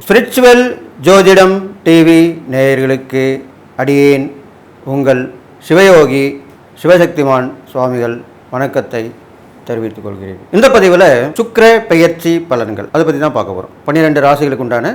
Spiritual ஜோதிடம் TV நேயர்களுக்கு அடியேன் உங்கள் சிவயோகி சிவசக்திமான் சுவாமிகள் வணக்கத்தை தெரிவித்துக் கொள்கிறேன். இந்த பதிவில் சுக்கர பெயர்ச்சி பலன்கள் அதை பற்றி தான் பார்க்க போகிறோம் பன்னிரெண்டு ராசிகளுக்கு உண்டான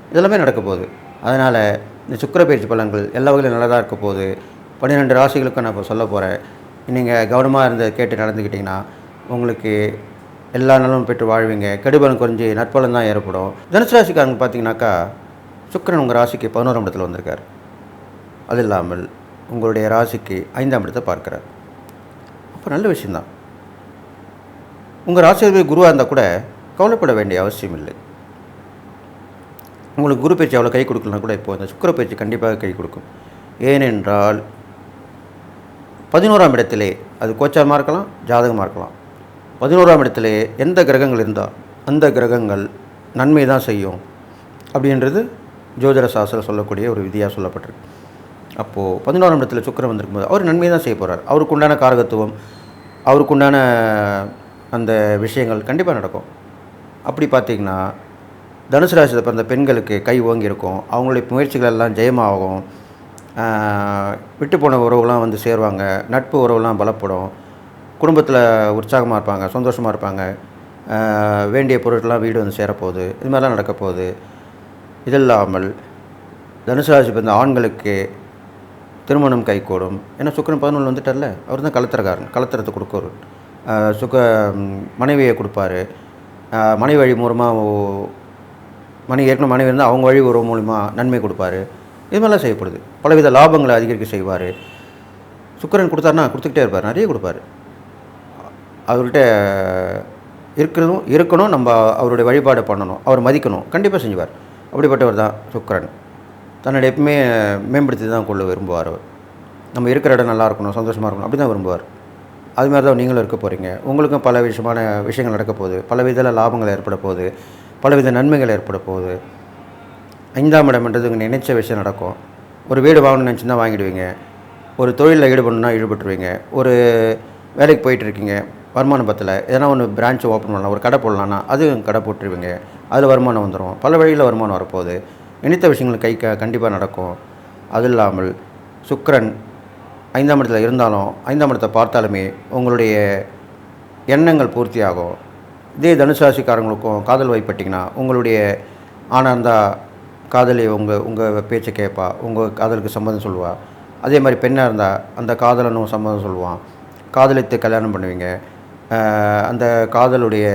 இதெல்லாமே நடக்க போகுது அதனால் இந்த சுக்கிர பயிற்சி பலன்கள் எல்லா வகையிலும் நல்லதாக இருக்க போகுது பன்னிரெண்டு ராசிகளுக்கும் நான் இப்போ சொல்ல போகிறேன் நீங்கள் கவனமாக இருந்து கேட்டு நடந்துக்கிட்டிங்கன்னா உங்களுக்கு எல்லா நலமும் பெற்று வாழ்வீங்க. கெடுபலம் குறைஞ்சி நற்பலன் தான் ஏற்படும். தனுசு ராசிக்காரங்க பார்த்தீங்கன்னாக்கா சுக்கிரன் உங்கள் ராசிக்கு பதினோராம் இடத்துல வந்திருக்கார். அது இல்லாமல் உங்களுடைய ராசிக்கு ஐந்தாம் இடத்தை பார்க்கிறார். அப்போ நல்ல விஷயந்தான் உங்கள் ராசியாதிபதி குருவாக இருந்தால் கூட கவலைப்பட வேண்டிய அவசியம் இல்லை. உங்களுக்கு குரு பயிற்சி அவ்வளோ கை கொடுக்கலனா கூட இப்போ இந்த சுக்கிர பயிற்சி கண்டிப்பாக கை கொடுக்கும். ஏனென்றால் பதினோராம் இடத்திலே அது கோச்சாரமாக இருக்கலாம் ஜாதகமாக இருக்கலாம். பதினோராம் இடத்திலே எந்த கிரகங்கள் இருந்தால் அந்த கிரகங்கள் நன்மை தான் செய்யும் அப்படின்றது ஜோதிட சாஸ்திரம் சொல்லக்கூடிய ஒரு விதியாக சொல்லப்பட்டிருக்கு. அப்போது பதினோராம் இடத்துல வந்திருக்கும் போது அவர் நன்மை தான் செய்ய போகிறார் அவருக்குண்டான காரகத்துவம் அவருக்குண்டான அந்த விஷயங்கள் கண்டிப்பாக நடக்கும். அப்படி பார்த்தீங்கன்னா தனுசு ராசியில் பிறந்த பெண்களுக்கு கை ஓங்கியிருக்கும். அவங்களுடைய முயற்சிகள் எல்லாம் ஜெயமாகும் விட்டு போன உறவுலாம் வந்து சேருவாங்க. நட்பு உறவுலாம் பலப்படும். குடும்பத்தில் உற்சாகமாக இருப்பாங்க சந்தோஷமாக இருப்பாங்க. வேண்டிய பொருட்கள்லாம் வீடு வந்து சேரப்போகுது. இது மாதிரிலாம் நடக்க போகுது இது இல்லாமல் தனுசு ராசி பிறந்த ஆண்களுக்கு திருமணம் கைகூடும். ஏன்னா சுக்கரன் பதினொன்று வந்துட்டார்ல. அவர் தான் கலத்திரக்காரன். கலத்திரத்தை கொடுக்குறவர் சுக்க சுக மனைவியை கொடுப்பாரு. மனைவி வழி மூலமாக மனைவி ஏற்கனவே மனைவி இருந்தால் அவங்க வழி உறவு மூலிமா நன்மை கொடுப்பாரு. இது மாதிரிலாம் செய்யப்படுது. பலவித லாபங்களை அதிகரிக்க செய்வார். சுக்கரன் கொடுத்தாருன்னா கொடுத்துக்கிட்டே இருப்பார். நிறைய கொடுப்பாரு. அவர்கிட்ட இருக்கிறதும் இருக்கணும். நம்ம அவருடைய வழிபாடு பண்ணணும். அவர் மதிக்கணும். கண்டிப்பாக செஞ்சுவார் அப்படிப்பட்டவர் தான் சுக்கரன். தன்னுடைய எப்பவுமே மேம்படுத்தி தான் கொள்ள விரும்புவார் அவர். நம்ம இருக்கிற இடம் நல்லா இருக்கணும் சந்தோஷமாக இருக்கணும். அப்படி தான் விரும்புவார். அது மாதிரி தான் நீங்களும் இருக்க போகிறீங்க உங்களுக்கும் பல விஷயமான விஷயங்கள் நடக்க போகுது. பல விதத்தில் லாபங்கள் ஏற்பட போகுது. பலவித நன்மைகள் ஏற்பட போகுது. ஐந்தாம் இடம்ன்றது உங்கள் நினைச்ச விஷயம் நடக்கும். ஒரு வீடு வாங்கணும்னு நினச்சிருந்தா வாங்கிடுவீங்க. ஒரு தொழிலில் ஈடுபடணும்னா ஈடுபட்டுருவீங்க. ஒரு வேலைக்கு போயிட்டுருக்கீங்க வருமானம் பத்தில். எதனா ஒன்று பிரான்ச் ஓப்பன் பண்ணலாம் ஒரு கடை போடலான்னா அது கடை போட்டுருவீங்க. அதில் வருமானம் வந்துடும் பல வழியில் வருமானம் வரப்போகுது. நினைத்த விஷயங்கள் கை க கண்டிப்பாக நடக்கும். அது இல்லாமல் சுக்கிரன் ஐந்தாம் இடத்துல இருந்தாலும் ஐந்தாம் இடத்தை பார்த்தாலுமே உங்களுடைய எண்ணங்கள் பூர்த்தியாகும். இதே தனுசாசிக்காரங்களுக்கும் காதல் வைப்பட்டிங்கன்னா உங்களுடைய ஆணாக இருந்தால் காதலி உங்கள் உங்கள் பேச்சை கேட்பா உங்கள் காதலுக்கு சம்மதம் சொல்லுவா. அதே மாதிரி பெண்ணாக இருந்தால் அந்த காதலனும் சம்மதம் சொல்லுவான். காதலித்து கல்யாணம் பண்ணுவீங்க. அந்த காதலுடைய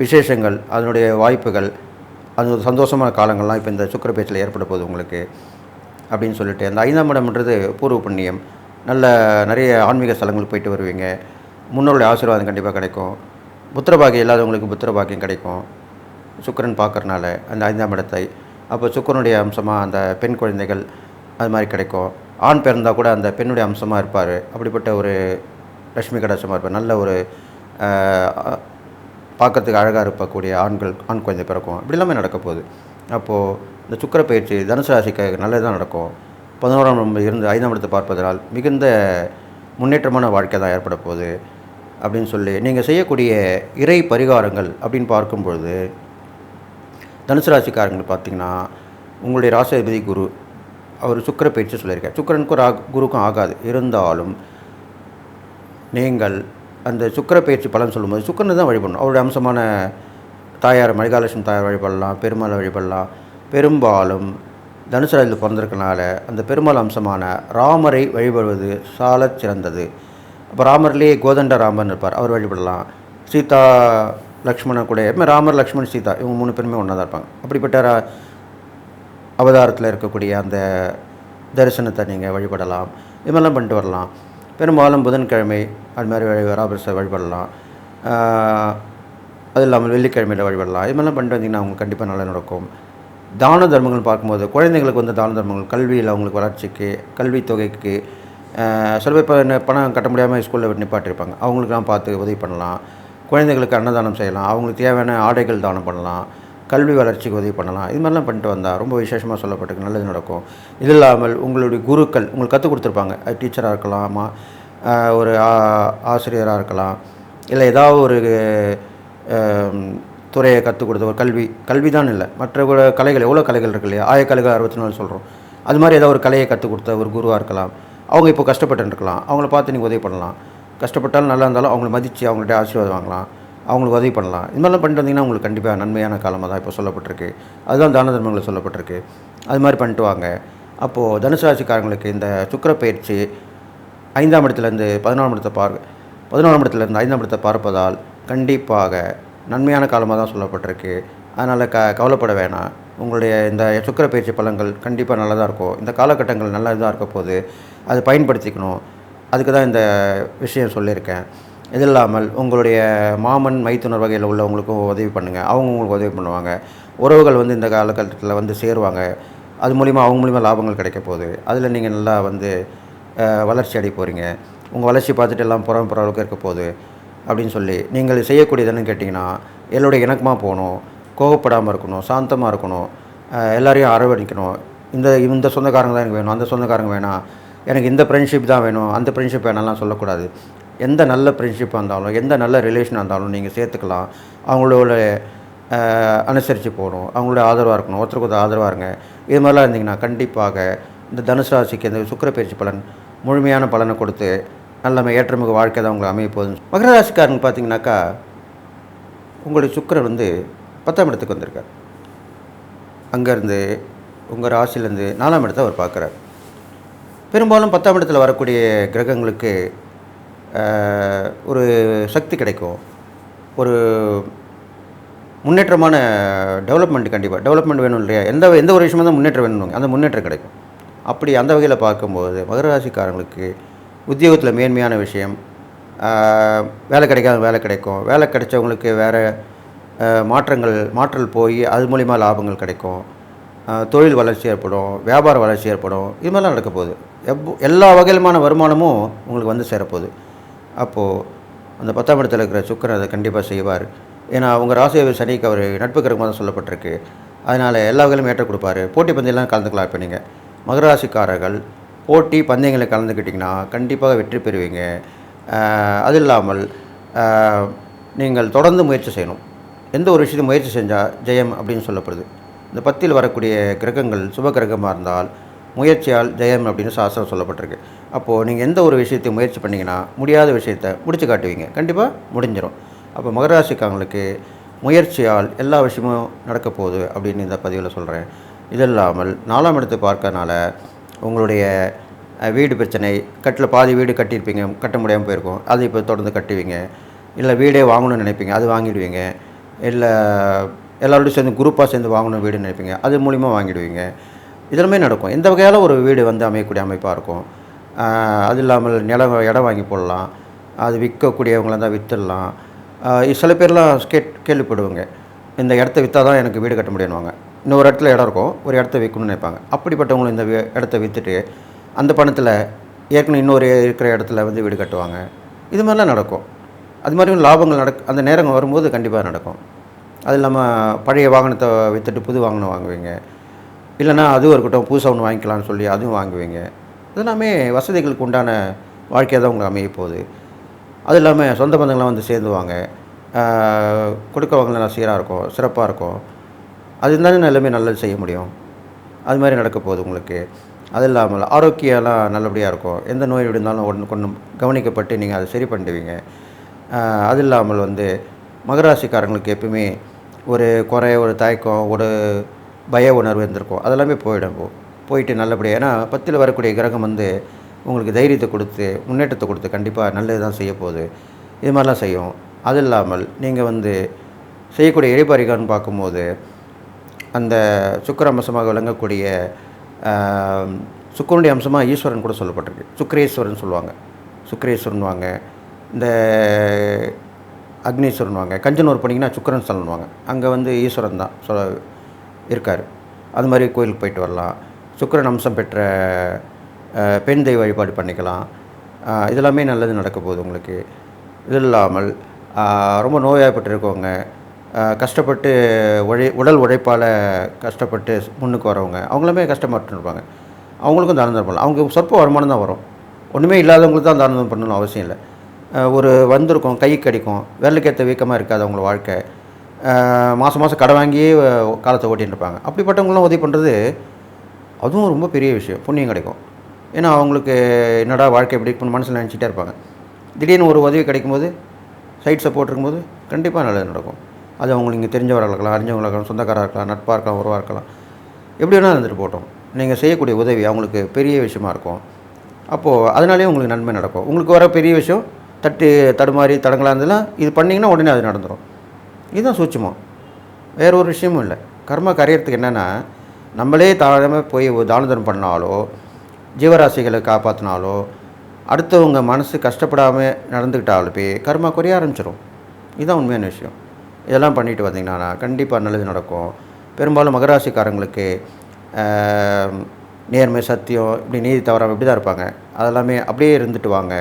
விசேஷங்கள் அதனுடைய வாய்ப்புகள் அது சந்தோஷமான காலங்கள்லாம் இப்போ இந்த சுக்கிர பேச்சில் ஏற்பட போகுது உங்களுக்கு. அப்படின்னு சொல்லிட்டு அந்த ஐந்தாம் இடம்ன்றது பூர்வ புண்ணியம். நல்ல நிறைய ஆன்மீக ஸ்தலங்களுக்கு போயிட்டு வருவீங்க. முன்னோருடைய ஆசீர்வாதம் கண்டிப்பாக கிடைக்கும். புத்திரபாகியம் இல்லாதவங்களுக்கு புத்திரபாகியம் கிடைக்கும். சுக்கிரன் பார்க்குறனால அந்த ஐந்தாம் இடத்தை. அப்போ சுக்கரனுடைய அம்சமாக அந்த பெண் குழந்தைகள் அது மாதிரி கிடைக்கும். ஆண் பிறந்தால் கூட அந்த பெண்ணுடைய அம்சமாக இருப்பார். அப்படிப்பட்ட ஒரு லட்சுமி கடாசமாக இருப்பார். நல்ல ஒரு பார்க்கறதுக்கு அழகாக இருக்கக்கூடிய ஆண்கள் ஆண் குழந்தை பிறக்கும். இப்படி எல்லாமே நடக்க போகுது. அப்போது இந்த சுக்கிர பயிற்சி தனுசு ராசிக்கு நல்லதாக நடக்கும். பதினோராம் இருந்து ஐந்தாம் இடத்தை பார்ப்பதனால் மிகுந்த முன்னேற்றமான வாழ்க்கை தான் ஏற்பட போகுது. அப்படின்னு சொல்லி நீங்கள் செய்யக்கூடிய இறை பரிகாரங்கள் அப்படின்னு பார்க்கும்பொழுது தனுசு ராசிக்காரங்களுக்கு பார்த்தீங்கன்னா உங்களுடைய ராசாதிபதி குரு அவர் சுக்கர பயிற்சி சொல்லியிருக்கார். சுக்கரனுக்கும் ரா குருக்கும் ஆகாது. இருந்தாலும் நீங்கள் அந்த சுக்கர பயிற்சி பலன் சொல்லும்போது சுக்கரனை தான் வழிபடணும். அவருடைய அம்சமான தாயார் மணிகாலட்சுமி தாயார் வழிபடலாம் பெருமாளை வழிபடலாம். பெரும்பாலும் தனுசு ராசியில் பிறந்திருக்கனால அந்த பெருமாள் அம்சமான ராமரை வழிபடுவது சாலச் சிறந்தது. அப்போ ராமர்லேயே கோதண்ட ராமன் இருப்பார். அவர் வழிபடலாம். சீதா லக்ஷ்மணன் கூட. எப்பவுமே ராமர் லக்ஷ்மண் சீதா இவங்க மூணு பேருமே ஒன்றா தான் இருப்பாங்க. அப்படிப்பட்ட அவதாரத்தில் இருக்கக்கூடிய அந்த தரிசனத்தை நீங்கள் வழிபடலாம். இது மாதிரிலாம் பண்ணிட்டு வரலாம். பெரும்பாலும் புதன்கிழமை அது மாதிரி வழி ராபர்ஸை வழிபடலாம். அது இல்லாமல் வெள்ளிக்கிழமையில் வழிபடலாம். இது மாதிரிலாம் பண்ணிட்டு வந்தீங்கன்னா அவங்க கண்டிப்பாக நல்லா நடக்கும். தான தர்மங்கள் பார்க்கும்போது குழந்தைங்களுக்கு வந்து தான தர்மங்கள் கல்வியில் அவங்களுக்கு வளர்ச்சிக்கு கல்வி தொகைக்கு சில பேர் இப்போ என்ன பணம் கட்ட முடியாமல் ஸ்கூலில் நிப்பாட்டிருப்பாங்க. அவங்களுக்குலாம் பார்த்து உதவி பண்ணலாம். குழந்தைகளுக்கு அன்னதானம் செய்யலாம். அவங்களுக்கு தேவையான ஆடைகள் தானம் பண்ணலாம். கல்வி வளர்ச்சிக்கு உதவி பண்ணலாம். இது மாதிரிலாம் பண்ணிட்டு வந்தால் ரொம்ப விசேஷமாக சொல்லப்பட்டு நல்லது நடக்கும். இது இல்லாமல் உங்களுடைய குருக்கள் உங்களுக்கு கற்றுக் கொடுத்துருப்பாங்க. டீச்சராக இருக்கலாம் ஒரு ஆசிரியராக இருக்கலாம். இல்லை ஏதாவது ஒரு துறையை கற்றுக் கொடுத்த ஒரு கல்வி கல்வி தான் இல்லை. மற்ற கலைகள் எவ்வளோ கலைகள் இருக்கு இல்லையா? ஆயக்கலைகள் அறுபத்தி நாலு சொல்கிறோம் அது மாதிரி ஏதாவது ஒரு கலையை கற்றுக் கொடுத்த ஒரு குருவாக இருக்கலாம். அவங்க இப்போ கஷ்டப்பட்டுருக்கலாம். அவங்கள பார்த்து நீங்கள் உதவி பண்ணலாம். கஷ்டப்பட்டாலும் நல்லா இருந்தாலும் அவங்கள மதித்து அவங்கள்ட்ட ஆசீர்வாதம் வாங்கலாம். அவங்களுக்கு உதவி பண்ணலாம். இது மாதிரிலாம் பண்ணிட்டு வந்தீங்கன்னா உங்களுக்கு கண்டிப்பாக நன்மையான காலமாக தான் இப்போ சொல்லப்பட்டிருக்கு. அதுதான் தான தர்மங்களில் சொல்லப்பட்டிருக்கு. அது மாதிரி பண்ணிட்டு வாங்க. அப்போது தனுசராசிக்காரங்களுக்கு இந்த சுக்கிர பயிற்சி ஐந்தாம் இடத்துலேருந்து பதினாலாம் இடத்தை பார் பதினாலாம் இடத்துலேருந்து ஐந்தாம் இடத்தை பார்ப்பதால் கண்டிப்பாக நன்மையான காலமாக தான் சொல்லப்பட்டிருக்கு. அதனால் க கவலைப்பட வேணாம். உங்களுடைய இந்த சுக்கிர பயிற்சி பலன்கள் கண்டிப்பாக நல்லதாக இருக்கும். இந்த காலகட்டங்கள் நல்லா இருக்க போது அது பயன்படுத்திக்கணும். அதுக்கு தான் இந்த விஷயம் சொல்லியிருக்கேன். இது இல்லாமல் உங்களுடைய மாமன் மைத்துனர் வகையில் உள்ளவங்களுக்கும் உதவி பண்ணுங்கள் அவங்க உங்களுக்கு உதவி பண்ணுவாங்க. உறவுகள் வந்து இந்த காலகட்டத்தில் வந்து சேருவாங்க. அது மூலிமா அவங்க மூலிமா லாபங்கள் கிடைக்க போகுது. அதில் நீங்கள் நல்லா வந்து வளர்ச்சி அடைய போகிறீங்க உங்கள் வளர்ச்சி பார்த்துட்டு எல்லாம் புறம் புற அளவுக்கு இருக்க போகுது. அப்படின்னு சொல்லி நீங்கள் செய்யக்கூடியதுன்னு கேட்டிங்கன்னா எல்லோடைய இணக்கமாக போகணும். கோவப்படாமல் இருக்கணும். சாந்தமாக இருக்கணும். எல்லாரையும் அரவணைக்கணும். இந்த இந்த சொந்தக்காரங்க தான் எனக்கு வேணும். அந்த சொந்தக்காரங்க வேணாம். எனக்கு இந்த ஃப்ரெண்ட்ஷிப் தான் வேணும். அந்த ஃப்ரெண்ட்ஷிப் வேணாலாம் சொல்லக்கூடாது. எந்த நல்ல ஃப்ரெண்ட்ஷிப்பாக இருந்தாலும் எந்த நல்ல ரிலேஷனாக இருந்தாலும் நீங்கள் சேர்த்துக்கலாம். அவங்களோட அனுசரித்து போகணும். அவங்களோட ஆதரவாக இருக்கணும். ஒருத்தருக்கு ஒருத்தர் ஆதரவாக இருங்க. இது மாதிரிலாம் இருந்தீங்கன்னா கண்டிப்பாக இந்த தனுசு ராசிக்கு இந்த சுக்கர பயிற்சி பலன் முழுமையான பலனை கொடுத்து நல்ல ஏற்றமிகு வாழ்க்கை தான் உங்களுக்கு அமைய போகுது மகர ராசிக்காரங்க பார்த்தீங்கன்னாக்கா உங்களுடைய சுக்கிரன் வந்து பத்தாம் இடத்துக்கு வந்திருக்கார். அங்கேருந்து உங்கள் ராசிலேருந்து நாலாம் இடத்த அவர் பார்க்குறாரு. பெரும்பாலும் பத்தாம் இடத்தில் வரக்கூடிய கிரகங்களுக்கு ஒரு சக்தி கிடைக்கும். ஒரு முன்னேற்றமான டெவலப்மெண்ட் கண்டிப்பாக டெவலப்மெண்ட் வேணும் இல்லையா? எந்த எந்த ஒரு விஷயமும் தான் முன்னேற்றம் வேணும் அந்த முன்னேற்றம் கிடைக்கும். அப்படி அந்த வகையில் பார்க்கும்போது மகராசிக்காரங்களுக்கு உத்தியோகத்தில் மேன்மையான விஷயம் வேலை கிடைக்காத வேலை கிடைக்கும். வேலை கிடைச்சவங்களுக்கு வேறு மாற்றங்கள் மாற்றல் போய் அது மூலிமா லாபங்கள் கிடைக்கும். தொழில் வளர்ச்சி ஏற்படும் வியாபார வளர்ச்சி ஏற்படும். இது மாதிரிலாம் நடக்க போகுது. எப் எல்லா வகையிலுமான வருமானமும் உங்களுக்கு வந்து சேரப்போகுது. அப்போது அந்த பத்தாம் இடத்துல இருக்கிற சுக்கரன் அதை கண்டிப்பாக செய்வார். ஏன்னா அவங்க ராசியை சனிக்கு அவர் நட்பு கிரகமாக தான் சொல்லப்பட்டிருக்கு. அதனால் எல்லா வகையிலும் ஏற்ற கொடுப்பாரு. போட்டி பந்தயம்லாம் கலந்துக்கலாம் இப்போ நீங்கள் மகராசிக்காரர்கள் போட்டி பந்தயங்களில் கலந்துக்கிட்டிங்கன்னா கண்டிப்பாக வெற்றி பெறுவீங்க. அது இல்லாமல் நீங்கள் தொடர்ந்து முயற்சி செய்யணும். எந்த ஒரு விஷயத்தையும் முயற்சி செஞ்சால் ஜெயம் அப்படின்னு சொல்லப்படுது. இந்த பத்தில் வரக்கூடிய கிரகங்கள் சுப கிரகமாக இருந்தால் முயற்சியால் ஜெயம் அப்படின்னு சாஸ்திரம் சொல்லப்பட்டிருக்கு. அப்போது நீங்கள் எந்த ஒரு விஷயத்தையும் முயற்சி பண்ணிங்கன்னா முடியாத விஷயத்தை முடிச்சு காட்டுவீங்க. கண்டிப்பாக முடிஞ்சிடும் அப்போ மகராசிக்காரங்களுக்கு முயற்சியால் எல்லா விஷயமும் நடக்க போகுது அப்படின்னு இந்த பதிவில் சொல்கிறேன் இது இல்லாமல் நாலாம் இடத்தை பார்க்கறனால உங்களுடைய வீடு பிரச்சனை கட்டில் பாதி வீடு கட்டியிருப்பீங்க கட்ட முடியாமல் போயிருக்கோம். அதை இப்போ தொடர்ந்து கட்டுவீங்க. இல்லை வீடே வாங்கணும்னு நினைப்பீங்க அது வாங்கிடுவீங்க. இல்லை எல்லாரோடையும் சேர்ந்து குரூப்பாக சேர்ந்து வாங்கணும் வீடுன்னு நினைப்பீங்க அது மூலிமா வாங்கிடுவீங்க. இதெல்லாமே நடக்கும். எந்த வகையால் ஒரு வீடு வந்து அமையக்கூடிய அமைப்பாக இருக்கும்? அது இல்லாமல் நிலம் இடம் வாங்கி போடலாம். அது விற்கக்கூடியவங்களாம் தான் விற்றுடலாம் சில பேர்லாம் கேட் கேள்விப்படுவாங்க. இந்த இடத்த விற்றா தான் எனக்கு வீடு கட்ட முடியும்னுவாங்க. இன்னொரு இடத்துல இடம் இருக்கும். ஒரு இடத்த விற்கணும்னு நினைப்பாங்க. அப்படிப்பட்டவங்களும் இந்த இடத்த விற்றுட்டு அந்த பணத்தில் ஏற்கனவே இன்னொரு இருக்கிற இடத்துல வந்து வீடு கட்டுவாங்க. இது மாதிரிலாம் நடக்கும். அது மாதிரியும் லாபங்கள் நடக் அந்த நேரம் வரும்போது கண்டிப்பாக நடக்கும். அது இல்லாமல் பழைய வாகனத்தை விற்றுட்டு புது வாகனம் வாங்குவீங்க. இல்லைன்னா அதுவும் இருக்கட்டும் புதுசாக ஒன்று வாங்கிக்கலாம்னு சொல்லி அதுவும் வாங்குவீங்க. இதெல்லாமே வசதிகளுக்கு உண்டான வாழ்க்கையாக தான் உங்களுக்கு அமைய போகுது. அது இல்லாமல் சொந்த பந்தங்கள்லாம் வந்து சேர்ந்துவாங்க ஆஹ் நல்லா சீராக இருக்கும் சிறப்பாக இருக்கும். அது இருந்தாலும் எல்லாமே நல்லது செய்ய முடியும். அது மாதிரி நடக்க போகுது உங்களுக்கு. அது இல்லாமல் ஆரோக்கியம்லாம் நல்லபடியாக இருக்கும். எந்த நோய் இருந்தாலும் ஒன்று கொண்டு கவனிக்கப்பட்டு நீங்கள் அதை சரி பண்ணிடுவீங்க. அது இல்லாமல் வந்து மகராசிக்காரங்களுக்கு எப்பவுமே ஒரு குறை ஒரு தயக்கம் ஒரு பய உணர்வு இருந்திருக்கும். அதெல்லாமே போயிடும் போ போயிட்டு நல்லபடியாக ஏன்னா பத்தில் வரக்கூடிய கிரகம் வந்து உங்களுக்கு தைரியத்தை கொடுத்து முன்னேற்றத்தை கொடுத்து கண்டிப்பாக நல்லது தான் செய்ய போகுது. இது மாதிரிலாம் செய்யும். அது இல்லாமல் நீங்கள் வந்து செய்யக்கூடிய இறைபறிகான்னு பார்க்கும்போது அந்த சுக்கர அம்சமாக விளங்கக்கூடிய சுக்கரனுடைய அம்சமாக ஈஸ்வரன் கூட சொல்லப்பட்டிருக்கு. சுக்கரேஸ்வரன் சொல்லுவாங்க. சுக்கிரேஸ்வரன்வாங்க இந்த அக்னீஸ்வரன்வாங்க கஞ்சனூர் போனீங்கன்னா சுக்கிரன் சொல்லுவாங்க அங்கே வந்து ஈஸ்வரன் தான். சொல்ல இருக்கார். அது மாதிரி கோயிலுக்கு போயிட்டு வரலாம். சுக்கிரன் அம்சம் பெற்ற பெண் தெய்வ வழிபாடு பண்ணிக்கலாம். இதெல்லாமே நல்லது நடக்க போகுது உங்களுக்கு. இது இல்லாமல் ரொம்ப நோயாகப்பட்டிருக்கவங்க கஷ்டப்பட்டு உழை உடல் உழைப்பால் கஷ்டப்பட்டு முன்னுக்கு வரவங்க அவங்களுமே கஷ்டப்பட்டு இருப்பாங்க அவங்களுக்கும் தானம் தரப்படலாம் பண்ணலாம். அவங்க சொற்ப வருமானம் தான் வரும். ஒன்றுமே இல்லாதவங்களுக்கு தான் தானம் பண்ணணும் அவசியம் இல்லை. ஒரு வந்திருக்கும் கை கடிக்கும் விரலுக்கேற்ற வீக்கமாக இருக்காது அவங்கள வாழ்க்கை. மாதம் மாதம் கடை வாங்கியே காலத்தை ஓட்டின்னு இருப்பாங்க அப்படிப்பட்டவங்களாம் உதவி பண்ணுறது அதுவும் ரொம்ப பெரிய விஷயம். புண்ணியம் கிடைக்கும். ஏன்னா அவங்களுக்கு என்னடா வாழ்க்கை எப்படி இருக்குன்னு மனசில் நினச்சிட்டே இருப்பாங்க. திடீர்னு ஒரு உதவி கிடைக்கும்போது சைட் சப்போர்ட் இருக்கும்போது கண்டிப்பாக நல்லது நடக்கும். அது அவங்களுக்கு இங்கே தெரிஞ்சவராக இருக்கலாம் அறிஞ்சவங்களாக இருக்கலாம் சொந்தக்காராக இருக்கலாம் நட்பாக இருக்கலாம் உறவாக இருக்கலாம். எப்படி வேணால் இருந்துட்டு போட்டோம் நீங்கள் செய்யக்கூடிய உதவி அவங்களுக்கு பெரிய விஷயமா இருக்கும். அப்போது அதனாலேயே உங்களுக்கு நன்மை நடக்கும். உங்களுக்கு வர பெரிய விஷயம் தட்டு தடுமாறி தடங்களாக இருந்ததுலாம் இது பண்ணிங்கன்னா உடனே அது நடந்துடும் இதுதான் சூட்சமம். வேற ஒரு விஷயமும் இல்லை. கர்மா கரையிறதுக்கு என்னென்னா நம்மளே தாழாமல் போய் தானதனம் பண்ணாலோ ஜீவராசிகளை காப்பாற்றினாலோ அடுத்தவங்க மனசு கஷ்டப்படாமல் நடந்துக்கிட்டாலுமே கர்மா குறைய ஆரம்பிச்சிடும் இதுதான் உண்மையான விஷயம். இதெல்லாம் பண்ணிட்டு வந்தீங்கன்னா கண்டிப்பாக நல்லது நடக்கும். பெரும்பாலும் மகராசிக்காரங்களுக்கு நேர்மை சத்தியம் இப்படி நீதி தவறாமல் இப்படி தான் இருப்பாங்க. அதெல்லாமே அப்படியே இருந்துட்டு வாங்க.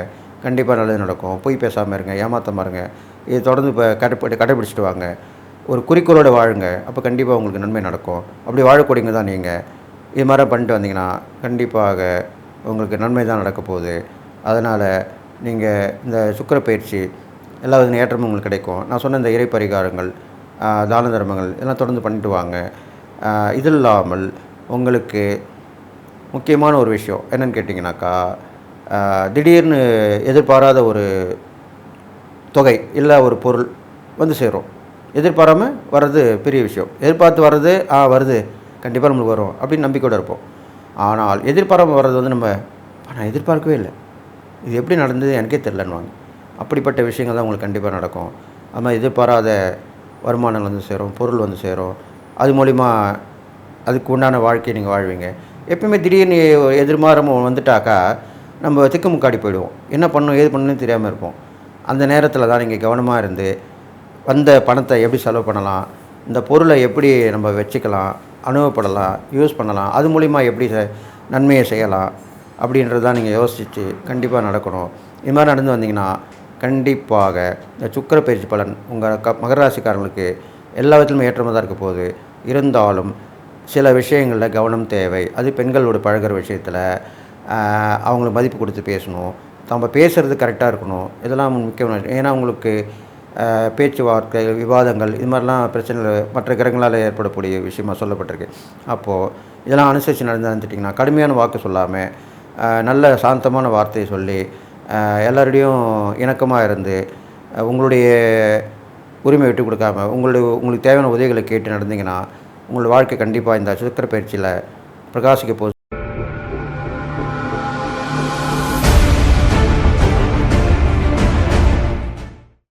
கண்டிப்பாக நல்லது நடக்கும். பொய் பேசாமல் இருங்க ஏமாத்தாமல் இருங்க. இது தொடர்ந்து இப்போ கடைப்பி கடைபிடிச்சிட்டு வாங்க ஒரு குறிக்கோளோடு வாழுங்க. அப்போ கண்டிப்பாக உங்களுக்கு நன்மை நடக்கும். அப்படி வாழக்கூடியவங்க தான் நீங்கள் இது மாதிரி பண்ணிட்டு வந்தீங்கன்னா கண்டிப்பாக உங்களுக்கு நன்மை தான் நடக்க போகுது. அதனால் நீங்கள் இந்த சுக்கிர பயிற்சி எல்லா வித ஏற்றமும் உங்களுக்கு கிடைக்கும். நான் சொன்ன இந்த இறை பரிகாரங்கள் தான தர்மங்கள் எல்லாம் தொடர்ந்து பண்ணிட்டு வாங்க. இது இல்லாமல் உங்களுக்கு முக்கியமான ஒரு விஷயம் என்னென்னு கேட்டிங்கனாக்கா திடீர்னு எதிர்பாராத ஒரு தொகை இல்லை ஒரு பொருள் வந்து சேரும். எதிர்பாராமல் வர்றது பெரிய விஷயம். எதிர்பார்த்து வர்றது ஆ வருது. கண்டிப்பாக நம்மளுக்கு வரும் அப்படின்னு நம்பிக்கையோடு இருப்போம். ஆனால் எதிர்பாராமல் வர்றது வந்து நம்ம நான் எதிர்பார்க்கவே இல்லை. இது எப்படி நடந்தது எனக்கே தெரிலன்னுவாங்க அப்படிப்பட்ட விஷயங்கள் தான் உங்களுக்கு கண்டிப்பாக நடக்கும். அது மாதிரி எதிர்பாராத வருமானங்கள் வந்து சேரும் பொருள் வந்து சேரும். அது மூலிமா அதுக்கு உண்டான வாழ்க்கையை நீங்கள் வாழ்வீங்க. எப்பயுமே திடீர்னு எதிர்மாறம் வந்துட்டாக்கா நம்ம திக்குமுக்காடி போயிடுவோம். என்ன பண்ணணும் ஏது பண்ணணும்னு தெரியாமல் இருப்போம். அந்த நேரத்தில் தான் நீங்கள் கவனமாக இருந்து வந்த பணத்தை எப்படி செலவு பண்ணலாம் இந்த பொருளை எப்படி நம்ம வச்சுக்கலாம் அனுபவப்படலாம் யூஸ் பண்ணலாம் அது மூலிமா எப்படி நன்மையை செய்யலாம் அப்படின்றது தான் நீங்கள் யோசித்து கண்டிப்பாக நடக்கணும். இது மாதிரி நடந்து வந்தீங்கன்னா கண்டிப்பாக இந்த சுக்கிர பயிற்சி பலன் உங்கள் க மகராசிக்காரங்களுக்கு எல்லா விதத்திலுமே ஏற்றமாக தான் இருக்க போகுது. இருந்தாலும் சில விஷயங்களில் கவனம் தேவை. அது பெண்களோட பழகுற விஷயத்தில் அவங்களுக்கு மதிப்பு கொடுத்து பேசணும். நம்ம பேசுகிறது கரெக்டாக இருக்கணும். இதெல்லாம் முக்கியமான விஷயம். ஏன்னா உங்களுக்கு பேச்சுவார்த்தை விவாதங்கள் இது மாதிரிலாம் பிரச்சனைகள் மற்ற கிரகங்களால் ஏற்படக்கூடிய விஷயமா சொல்லப்பட்டிருக்கு. அப்போது இதெல்லாம் அனுசரித்து நடந்து கடுமையான வாக்கு சொல்லாமல் நல்ல சாந்தமான வார்த்தையை சொல்லி எல்லோருடையும் எல்லாரோடையும் இணக்கமாக இருந்து உங்களுடைய உரிமை விட்டு கொடுக்காம உங்களுடைய உங்களுக்கு தேவையான உதவிகளை கேட்டு நடந்தீங்கன்னா உங்களுடைய வாழ்க்கை கண்டிப்பாக இந்த சுக்கர பயிற்சியில் பிரகாசிக்க போகுது.